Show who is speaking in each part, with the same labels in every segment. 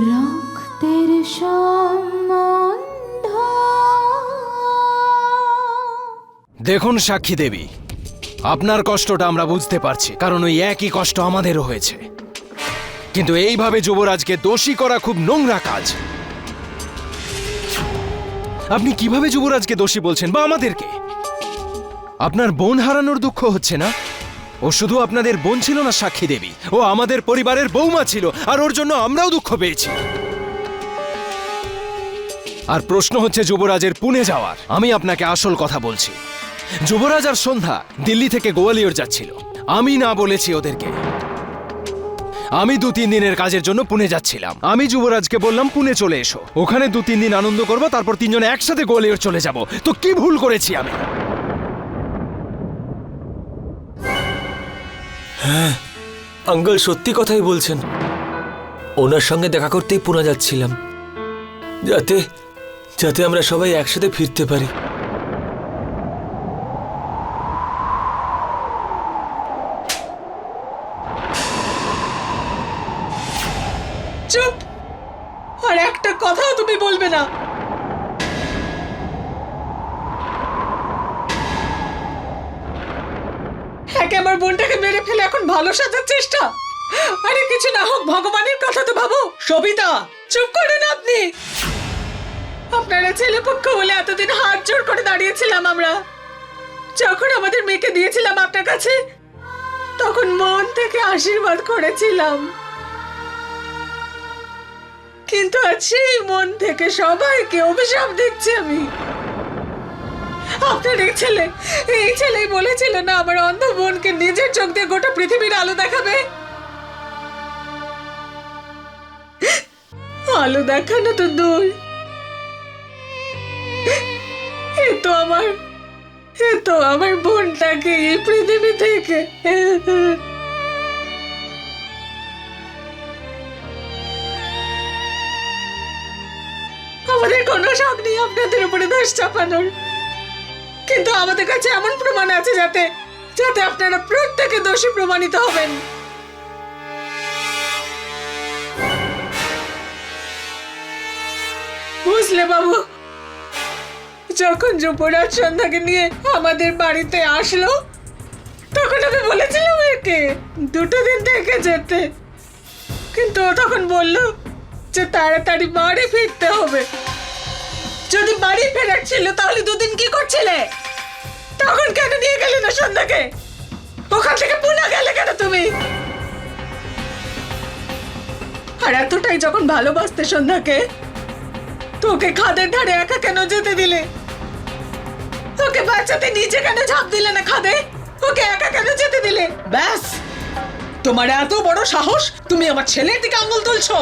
Speaker 1: রক্তের সম্বন্ধ।
Speaker 2: দেখুন সাক্ষী দেবী, আপনার কষ্টটা আমরা বুঝতে পারছি, কারণ ওই একই কষ্ট আমাদেরও হয়েছে। কিন্তু এইভাবে যুবরাজকে দোষী করা খুব নোংরা কাজ। আপনি কীভাবে যুবরাজকে দোষী বলছেন বা আমাদেরকে? আপনার বোন হারানোর দুঃখ হচ্ছে না? ও শুধু আপনাদের বোন ছিল না, সাক্ষী দেবী। ও আমাদের পরিবারের বৌমা ছিল, আর ওর জন্য আমরাও দুঃখ পেয়েছি। আর প্রশ্ন হচ্ছে যুবরাজের পুনে যাওয়ার। আমি আপনাকে আসল কথা বলছি। যুবরাজ আর সন্ধ্যা দিল্লি থেকে গোয়ালিয়র যাচ্ছিল। আমি না বলেছি ওদেরকে। আমি দু তিন দিনের কাজের জন্য পুনে যাচ্ছিলাম। আমি যুবরাজকে বললাম, পুনে চলে এসো। ওখানে দু তিন দিন আনন্দ করব, তারপর তিনজনে একসাথে গোয়ালিয়র চলে যাব। তো কি ভুল করেছি আমি?
Speaker 3: আঙ্কেল সত্যি কথাই বলছেন। ওনার সঙ্গে দেখা করতেই পুনা যাচ্ছিলাম। যাতে যাতে আমরা সবাই একসাথে ফিরতে পারি।
Speaker 4: চুপ! আর একটা কথাও তুমি বলবে না। বোনটাকে মেরে ফেলে এখন ভালো সাজার চেষ্টা? আরে কিছু না হোক, ভগবানের কথা তো ভাবো। সবিতা, চুপ করুন আপনি। আপনারা ছেলে পক্ষ বলে এতদিন হাত জোর করে দাঁড়িয়েছিলাম আমরা। যখন আমাদের মেয়েকে দিয়েছিলাম আপনার কাছে, তখন মন থেকে আশীর্বাদ করেছিলাম। কিন্তু আজ সেই মন থেকে সবাইকে অভিশাপ দিচ্ছি আমি। আপনার এই ছেলে, এই ছেলেই বলেছিল না আমার অন্ধ বোনকে নিজের চোখ দিয়ে গোটা পৃথিবীর আলো দেখাবে? আলো দেখানো তো দূর। এ তো আমার, এ তো আমার বোনটাকে এই পৃথিবী থেকে। আমাদের কোনো শখ নেই আপনাদের উপরে দোষ চাপানোর। কিন্তু আমাদের কাছে এমন প্রমাণ আছে যাতে যাতে আপনারা প্রত্যেকে দোষী প্রমাণিত হবেন। বুঝলে বাবু, যখন যুবরাজ সন্ধ্যাকে নিয়ে আমাদের বাড়িতে আসলো, তখন আমি বলেছিলাম একে, দুটো দিন থেকে যেতে। কিন্তু ও তখন বলল যে তাড়াতাড়ি বাড়ি ফিরতে হবে। যদি বাড়ি ফেরার ছিল তাহলে দুদিন কি করছিলে? তখন কেন নিয়ে গেলে না সন্ধ্যাকে? ওখান থেকে পুনা গেলে কেন তুমি? আর এতটাই যখন ভালোবাসতে সন্ধ্যাকে, তোকে খাদের ধারে একা কেন যেতে দিলে? ওকে বাচ্চাতে নিচে কেন ঝাঁপ দিলে না খাদে? ওকে একা কেন যেতে দিলে? ব্যাস! তোমার এত বড় সাহস, তুমি আমার ছেলের দিকে আঙুল তুলছো।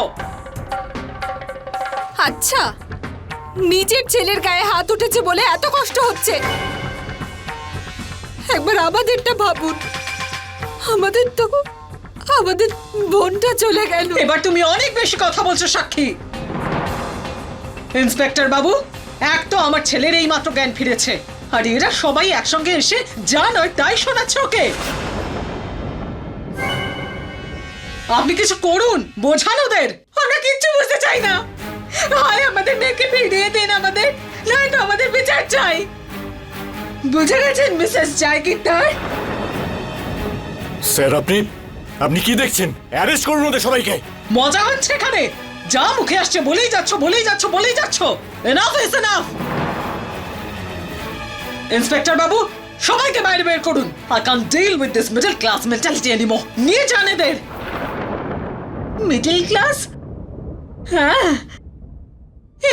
Speaker 5: আচ্ছা নিজের ছেলের গায়ে হাত উঠেছে বলে এত কষ্ট হচ্ছে। একবার আমাদেরটা ভাবুন। আমাদের তো, আমাদের বোনটা চলে গেল।
Speaker 4: এবার তুমি অনেক বেশি কথা বলছো, সাক্ষী। ইন্সপেক্টর বাবু, এক তো আমার ছেলের এই মাত্র জ্ঞান ফিরেছে, আর এরা সবাই একসঙ্গে এসে যা নয় তাই শোনাচ্ছে ওকে। আপনি কিছু করুন, বোঝান ওদের। আমরা কিচ্ছু বুঝতে চাই না। হয় আমাদের মেয়েকে ফিরিয়ে দিন আমাদের। নয়তো আমাদের বিচার চাই। বুঝে গেছেন মিসেস জায়গিরদার?
Speaker 6: স্যার আপনি আপনি কি দেখছেন? অ্যারেস্ট করুন ওদের সবাইকে।
Speaker 4: মজা হচ্ছে এখানে। যা মুখে আসছে বলেই যাচ্ছ বলেই যাচ্ছ বলেই যাচ্ছ। এনাফ ইজ এনাফ ইন্সপেক্টর বাবু সবাইকে বাইরে বের করুন। I can deal with this middle class mentality anymore নিয়ে যান এদের। মিডল ক্লাস হ্যাঁ।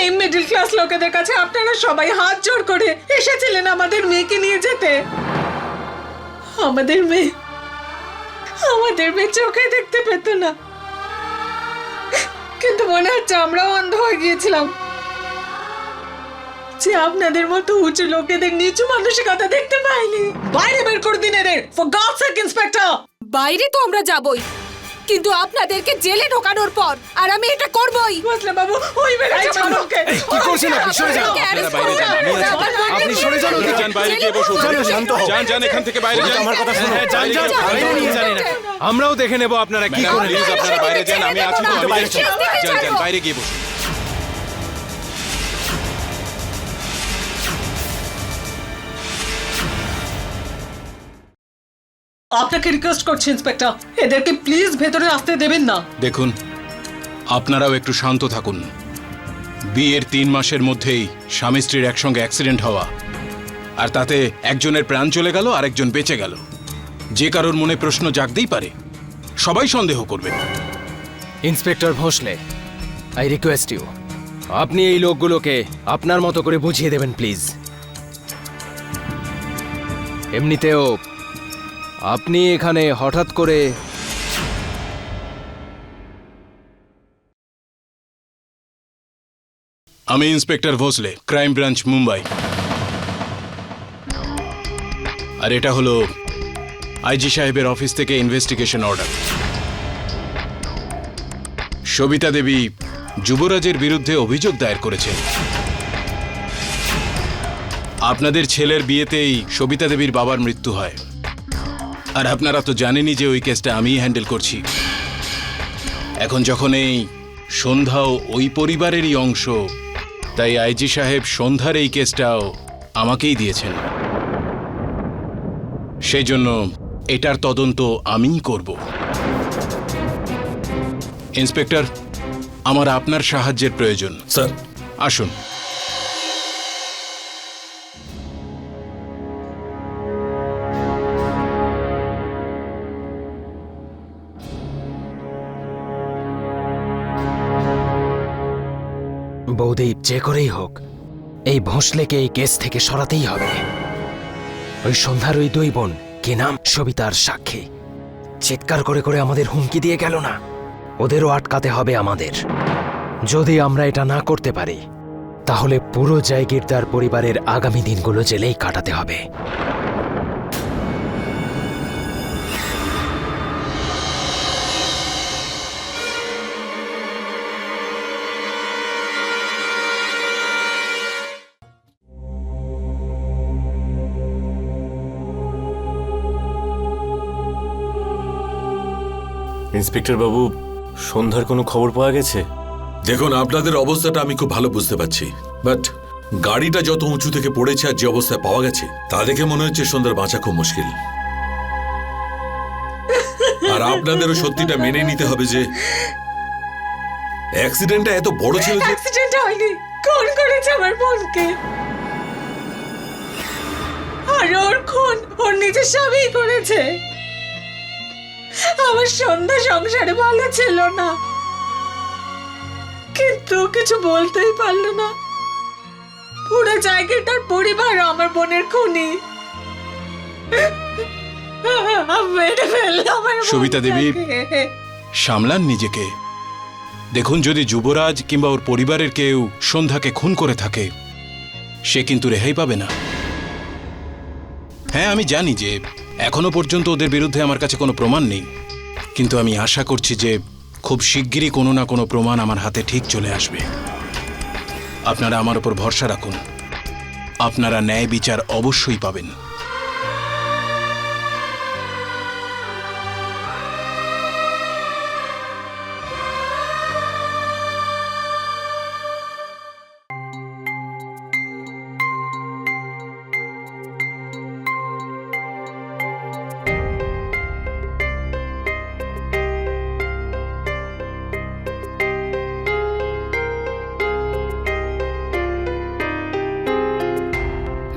Speaker 4: এই ক্লাস লোকেদের কাছে আপনারা সবাই হাত জোড় করে এসেছিলেন আমাদের মেয়েকে নিয়ে যেতে। আমাদের মেয়ে আমাদের মেয়ে চোখে দেখতে পেত না। কিন্তু মনে হচ্ছে আমরাও অন্ধ হয়ে গিয়েছিলাম। যে আপনাদের মতো উঁচু লোকেদের নিচু মানসিকতা দেখতে পাইনি। বাইরে বের করে দিন এদের ফর গড সেক ইন্সপেক্টর
Speaker 5: বাইরে তো আমরা যাবই। কিন্তু আপনাদেরকে জেলে ঢোকানোর পর আর আমি এটা করবই
Speaker 4: বুঝলে বাবু ওই বেড়াই ছাড়ো ওকে
Speaker 2: কি করছেন আপনি সরে যান আপনি সরে যান ওকে
Speaker 1: যান বাইরে গিয়ে বসুন
Speaker 6: শান্ত হও।
Speaker 1: যান যান এখান থেকে বাইরে যান
Speaker 6: আমার কথা শোনো
Speaker 2: হ্যাঁ, যান, যান, বাইরে নিয়ে যান না আমরাও দেখে নেব আপনারা কি করেন
Speaker 1: প্লিজ আপনারা বাইরে যান আমি আছি তো আমি
Speaker 6: বাইরে।
Speaker 1: যান যান বাইরে গিয়ে বসুন
Speaker 4: আপনাকে রিকোয়েস্ট করছি ইন্সপেক্টর এদেরকে প্লিজ ভেতরে আসতে দেবেন না।
Speaker 1: দেখুন আপনারাও একটু শান্ত থাকুন। বিয়ের তিন মাসের মধ্যেই স্বামী স্ত্রীর একসঙ্গে অ্যাক্সিডেন্ট হওয়া। আর তাতে একজনের প্রাণ চলে গেল আরেকজন বেঁচে গেল। যে কারোর মনে প্রশ্ন জাগতেই পারে। সবাই সন্দেহ করবে।
Speaker 2: Inspector Bhosale I request you আপনি এই লোকগুলোকে আপনার মতো করে বুঝিয়ে দেবেন প্লিজ এমনিতেও আপনি এখানে হঠাৎ করে
Speaker 1: আমি inspector Bhosle, crime branch, Mumbai. আর এটা হলো আইজি সাহেবের অফিস থেকে ইনভেস্টিগেশন অর্ডার। সবিতা দেবী যুবরাজের বিরুদ্ধে অভিযোগ দায়ের করেছেন। আপনাদের ছেলের বিয়েতেই সবিতা দেবীর বাবার মৃত্যু হয়। আর আপনারা তো জানেনই যে ওই কেসটা আমিই হ্যান্ডেল করছি। এখন যখন এই সন্ধ্যাও ওই পরিবারেরই অংশ তাই আইজি সাহেব সন্ধ্যার এই কেসটাও আমাকেই দিয়েছেন। সেই জন্য এটার তদন্ত আমিই করব। ইন্সপেক্টর আমার আপনার সাহায্যের প্রয়োজন।
Speaker 7: স্যার।
Speaker 1: আসুন।
Speaker 2: বৌদি যে করেই হোক, এই ভোঁসলেকে এই কেস থেকে সরাতেই হবে। ওই সন্ধ্যার ওই দুই বোন, কি নাম? সবিতার সাক্ষী। চিৎকার করে করে আমাদের হুমকি দিয়ে গেল না? ওদেরও আটকাতে হবে আমাদের। যদি আমরা এটা না করতে পারি, তাহলে পুরো জায়গিরদার পরিবারের আগামী দিনগুলো জেলেই কাটাতে হবে।
Speaker 6: ইন্সপেক্টর বাবু সন্ধ্যার কোনো খবর পাওয়া গেছে?
Speaker 7: দেখুন আপনাদের অবস্থাটা আমি খুব ভালো বুঝতে পারছি। বাট গাড়িটা যত উঁচু থেকে পড়েছে আর যে অবস্থায় পাওয়া গেছে তা দেখে মনে হচ্ছে সন্ধ্যার বাঁচা খুব মুশকিল। আর আপনাদেরও সত্যিটা মেনে নিতে হবে যে অ্যাক্সিডেন্টটা এত বড় ছিল যে
Speaker 4: অ্যাক্সিডেন্ট হয়নি। খুন করেছে আমার বোনকে। আর ওর খুন ওর নিজের স্বামী করেছে। আমার সন্ধ্যা সংসারে ভালো ছিল না। কিন্তু কিছু বলতেই পারল না। পুরো জায়গাটার পরিবার আমার বোনের খুনি।
Speaker 1: সবিতা দেবী। সামলান নিজেকে। দেখুন যদি যুবরাজ কিংবা ওর পরিবারের কেউ সন্ধ্যাকে খুন করে থাকে, সে কিন্তু রেহাই পাবে না। হ্যাঁ আমি জানি যে এখনও পর্যন্ত ওদের বিরুদ্ধে আমার কাছে কোনো প্রমাণ নেই। কিন্তু আমি আশা করছি যে খুব শিগগিরই কোনো না কোনো প্রমাণ আমার হাতে ঠিক চলে আসবে। আপনারা আমার উপর ভরসা রাখুন। আপনারা ন্যায় বিচার অবশ্যই পাবেন।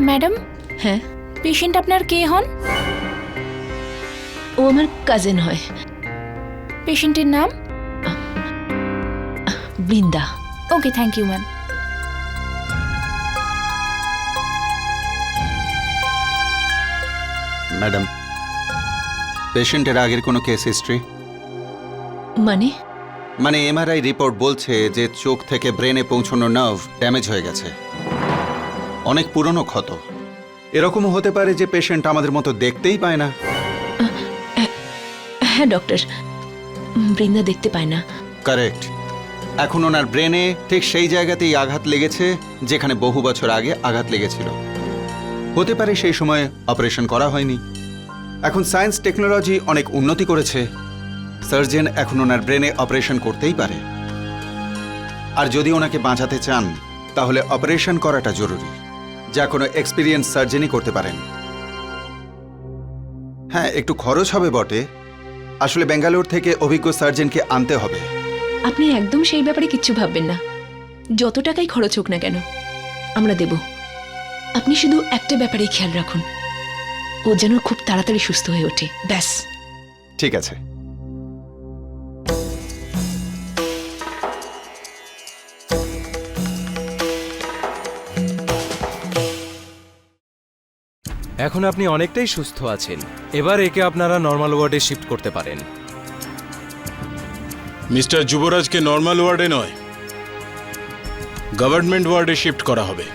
Speaker 8: ম্যাডাম?
Speaker 9: হ্যাঁ?
Speaker 8: পেশেন্ট আপনার কে হন?
Speaker 9: ও আমার কাজিন হয়।
Speaker 8: পেশেন্টের নাম?
Speaker 9: Brinda.
Speaker 8: Okay thank you ma'am
Speaker 10: madam পেশেন্টের আগের কোনো কেস হিস্ট্রি
Speaker 9: মানে?
Speaker 10: মানে এমআরআই রিপোর্ট বলছে যে চোখ থেকে ব্রেনে পৌঁছানো নার্ভ ড্যামেজ হয়ে গেছে। অনেক পুরনো ক্ষত। এরকমও হতে পারে যে পেশেন্ট আমাদের মতো দেখতেই পায় না।
Speaker 9: হ্যাঁ ডক্টর বৃন্দা দেখতে পায় না।
Speaker 10: কারেক্ট এখন ওনার ব্রেনে ঠিক সেই জায়গাতেই আঘাত লেগেছে যেখানে বহু বছর আগে আঘাত লেগেছিল। হতে পারে সেই সময় অপারেশন করা হয়নি। এখন সায়েন্স টেকনোলজি অনেক উন্নতি করেছে। সার্জেন এখন ওনার ব্রেনে অপারেশন করতেই পারে। আর যদি ওনাকে বাঁচাতে চান তাহলে অপারেশন করাটা জরুরি। যা কোনো এক্সপিরিয়েন্স সার্জেনই করতে পারেন। হ্যাঁ একটু খরচ হবে বটে। আসলে বেঙ্গালোর থেকে অভিজ্ঞ সার্জেনকে আনতে হবে।
Speaker 9: আপনি একদম সেই ব্যাপারে কিচ্ছু ভাববেন না। যত টাকাই খরচ হোক না কেন আমরা দেব। আপনি শুধু একটা ব্যাপারেই খেয়াল রাখুন। ও যেন খুব তাড়াতাড়ি সুস্থ হয়ে ওঠে। ব্যাস।
Speaker 10: ঠিক আছে।
Speaker 2: এখন আপনি অনেকটাই সুস্থ আছেন। এবার একে আপনারা নর্মাল ওয়ার্ডে শিফট করতে পারেন।
Speaker 1: মিস্টার যুবরাজকে নর্মাল ওয়ার্ডে নয় গভর্নমেন্ট ওয়ার্ডে শিফট করা হবে।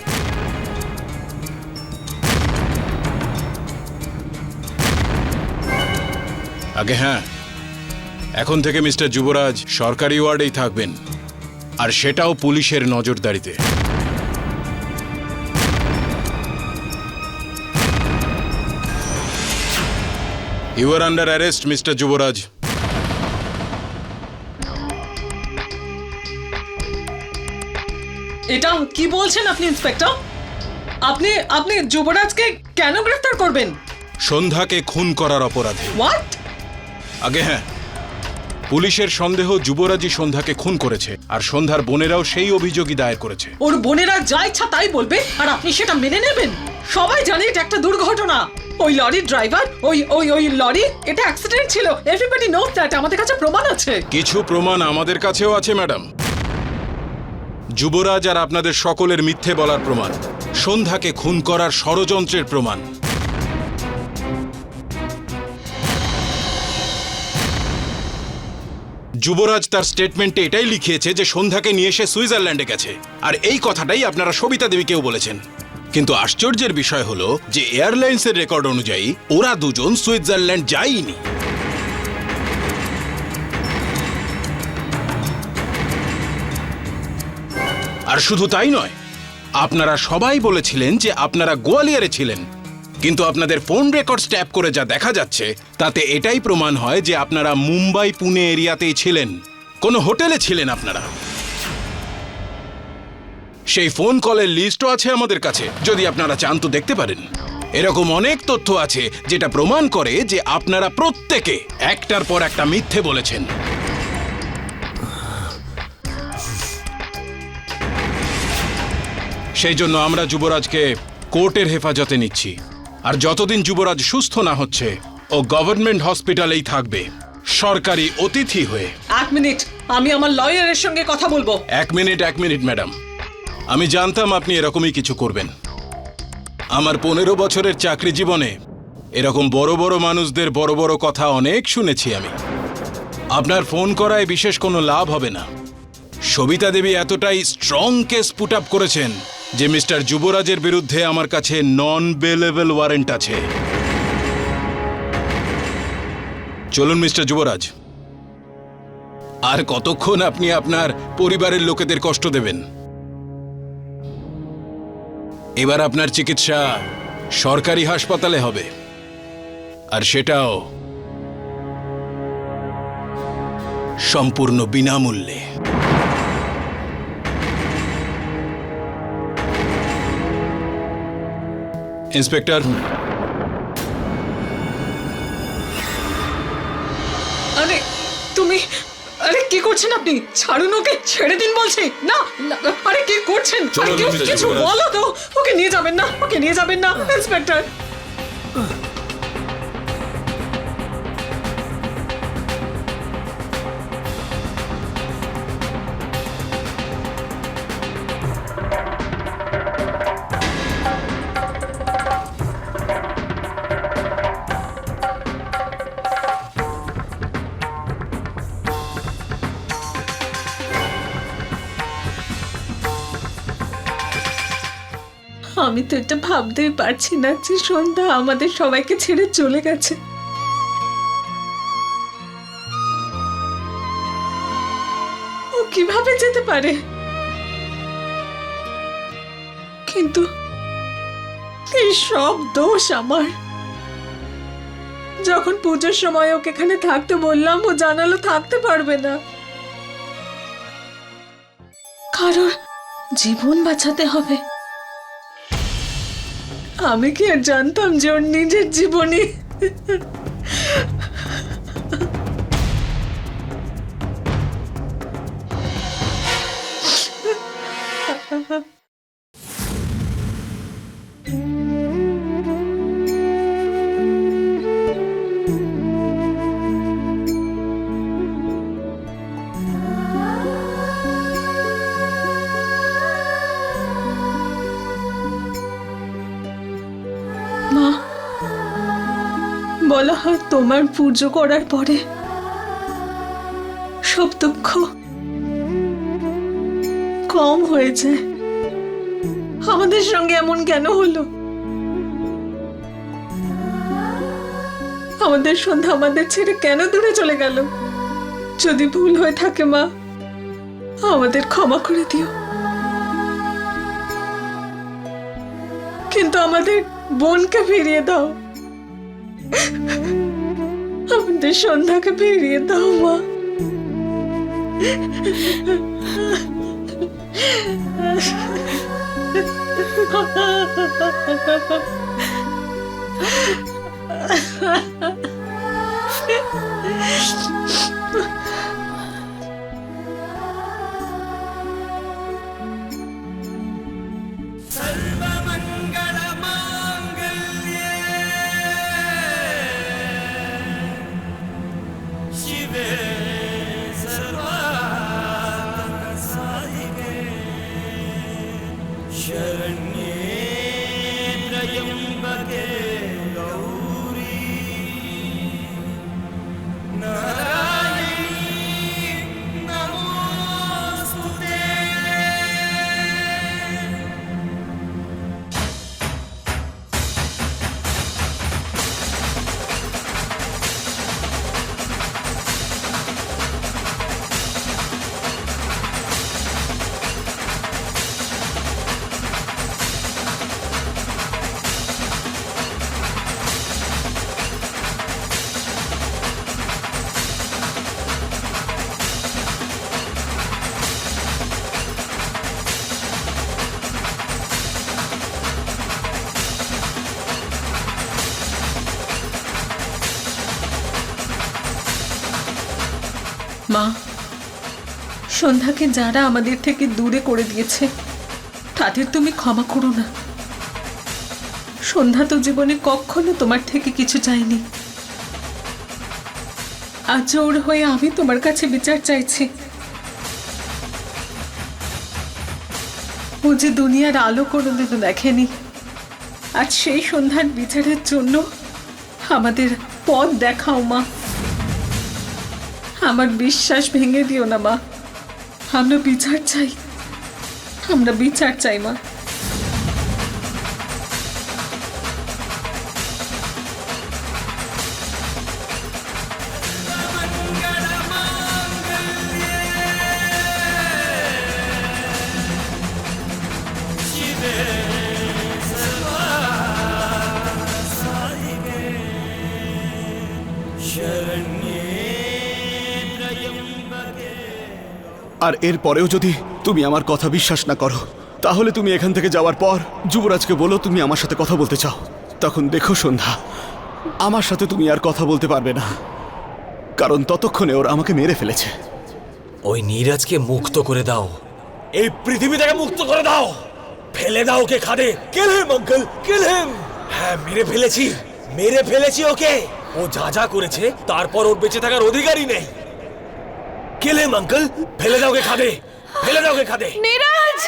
Speaker 1: আগে হ্যাঁ এখন থেকে মিস্টার যুবরাজ সরকারি ওয়ার্ডেই থাকবেন, আর সেটাও পুলিশের নজরদারিতে। You are under arrest mister Yuvraj
Speaker 4: এটা কি বলছেন আপনি ইন্সপেক্টর? আপনি আপনি যুবরাজকে কেন গ্রেফতার করবেন?
Speaker 1: সন্ধ্যাকে খুন করার অপরাধে।
Speaker 4: হোয়াট
Speaker 1: আগে হ্যাঁ পুলিশের সন্দেহ যুবরাজই সন্ধ্যাকে খুন করেছে আর সন্ধ্যার বোনেরাও সেই অভিযোগই দায়ের করেছে।
Speaker 4: ওর বোনেরা যা ইচ্ছা তাই বলবে আর আপনি সেটা মেনে নেবেন। সবাই জানে এটা একটা দুর্ঘটনা। ওই লরির ড্রাইভার ওই ওই ওই লরি এটা অ্যাক্সিডেন্ট ছিল। এভরিবডি নোস দ্যাট আমাদের কাছে প্রমাণ আছে।
Speaker 1: কিছু প্রমাণ আমাদের কাছেও আছে ম্যাডাম। যুবরাজ আর আপনাদের সকলের মিথ্যে বলার প্রমাণ। সন্ধ্যাকে খুন করার ষড়যন্ত্রের প্রমাণ। যুবরাজ তার স্টেটমেন্টে এটাই লিখিয়েছে যে সন্ধ্যাকে নিয়ে এসে সুইজারল্যান্ডে গেছে। আর এই কথাটাই আপনারা সবিতা দেবীকেও বলেছেন। কিন্তু আশ্চর্যের বিষয় হলো যে এয়ারলাইন্সের রেকর্ড অনুযায়ী ওরা দুজন সুইজারল্যান্ড যায়নি। আর শুধু তাই নয়, আপনারা সবাই বলেছিলেন যে আপনারা গোয়ালিয়রে ছিলেন। কিন্তু আপনাদের ফোন রেকর্ডস ট্যাপ করে যা দেখা যাচ্ছে, তাতে এটাই প্রমাণ হয় যে আপনারা মুম্বাই, পুনে এরিয়াতেই ছিলেন। কোনো হোটেলে ছিলেন আপনারা। সেই ফোন কলের লিস্টও আছে আমাদের কাছে, যদি আপনারা চান তো দেখতে পারেন। এরকম অনেক তথ্য আছে, যেটা প্রমাণ করে যে আপনারা প্রত্যেকে একটার পর একটা মিথ্যে বলেছেন। সেই জন্য আমরা যুবরাজকে কোর্টের হেফাজতে নিচ্ছি। আর যতদিন যুবরাজ সুস্থ না হচ্ছে ও গভর্নমেন্ট হসপিটালেই থাকবে। সরকারি অতিথি হয়ে।
Speaker 4: এক মিনিট আমি আমার লয়ারের সঙ্গে কথা বলব।
Speaker 1: এক মিনিট এক মিনিট ম্যাডাম। আমি জানতাম আপনি এরকমই কিছু করবেন। আমার পনেরো বছরের চাকরি জীবনে এরকম বড় বড় মানুষদের বড় বড় কথা অনেক শুনেছি আমি। আপনার ফোন করায় বিশেষ কোনো লাভ হবে না। সবিতা দেবী এতটাই স্ট্রং কেস পুট আপ করেছেন যে মিস্টার যুবরাজের বিরুদ্ধে আমার কাছে নন বেলেবল ওয়ারেন্ট আছে। চলুন, মিস্টার যুবরাজ। আর কতক্ষণ আপনি আপনার পরিবারের লোকেদের কষ্ট দেবেন? এবার আপনার চিকিৎসা সরকারি হাসপাতালে হবে। আর সেটাও সম্পূর্ণ বিনামূল্যে। ইন্সপেক্টর।
Speaker 4: আরে তুমি আরে কি করছেন আপনি? ছাড়ুন ওকে ছেড়ে দিন বলছি। না না, আরে কি করছেন? আরে কেউ কিছু। বলো তো। ওকে নিয়ে যাবেন না ওকে নিয়ে যাবেন না ইন্সপেক্টর। আমি তো এটা ভাবতেই পারছি না যে সন্ধ্যা আমাদের সবাইকে ছেড়ে চলে গেছে। ও কীভাবে যেতে পারে? কিন্তু এই সব দোষ আমার। যখন পুজোর সময় ওকে এখানে থাকতে বললাম, ও জানালো থাকতে পারবে না। কারোর জীবন বাঁচাতে হবে। আমি কি আর জানতাম যে ওর নিজের জীবনে? তোমার পুজো করার পরে সব দুঃখ কম হয়েছে। আমাদের সঙ্গে এমন কেন হলো? আমাদের সন্ধ্যা আমাদের ছেড়ে কেন দূরে চলে গেল? যদি ভুল হয়ে থাকে, মা, আমাদের ক্ষমা করে দিও। কিন্তু আমাদের বোনকে ফিরিয়ে দাও। আমাদের সন্ধ্যাকে ফিরিয়ে দাও মা মা। সন্ধ্যাকে যারা আমাদের থেকে দূরে করে দিয়েছে, তাদের তুমি ক্ষমা করো না। সন্ধ্যা তো জীবনে কখনো তোমার থেকে কিছু চাইনি আজ ওর হয়ে আমি তোমার কাছে বিচার চাইছি। ও যে দুনিয়ার আলো কোনোদিনও দেখেনি, আজ সেই সন্ধ্যার বিচারের জন্য আমাদের পথ দেখাও মা। আমার বিশ্বাস ভেঙে দিও না মা। আমরা বিচার চাই। আমরা বিচার চাই মা।
Speaker 6: আর এর পরেও যদি তুমি আমার কথা বিশ্বাস না করো, তাহলে তুমি এখান থেকে যাওয়ার পর যুবরাজকে বলো তুমি আমার সাথে কথা বলতে চাও। তখন দেখো সন্ধ্যা, আমার সাথে তুমি আর কথা বলতে পারবে না। কারণ ততক্ষণে ওর আমাকে মেরে ফেলেছে।
Speaker 3: ওই নীরাজকে মুক্ত করে দাও। এই পৃথিবী থেকে মুক্ত করে দাও। ফেলে দাও ওকে খাদে। Kill him, uncle, kill him. হ্যাঁ মেরে ফেলেছি। মেরে ফেলেছি ওকে। ও যা যা করেছে, তারপর ওর বেঁচে থাকার অধিকারই নেই। Kill him uncle. फैले जाओगे खा दे फैले जाओगे खा दे
Speaker 5: नीरज!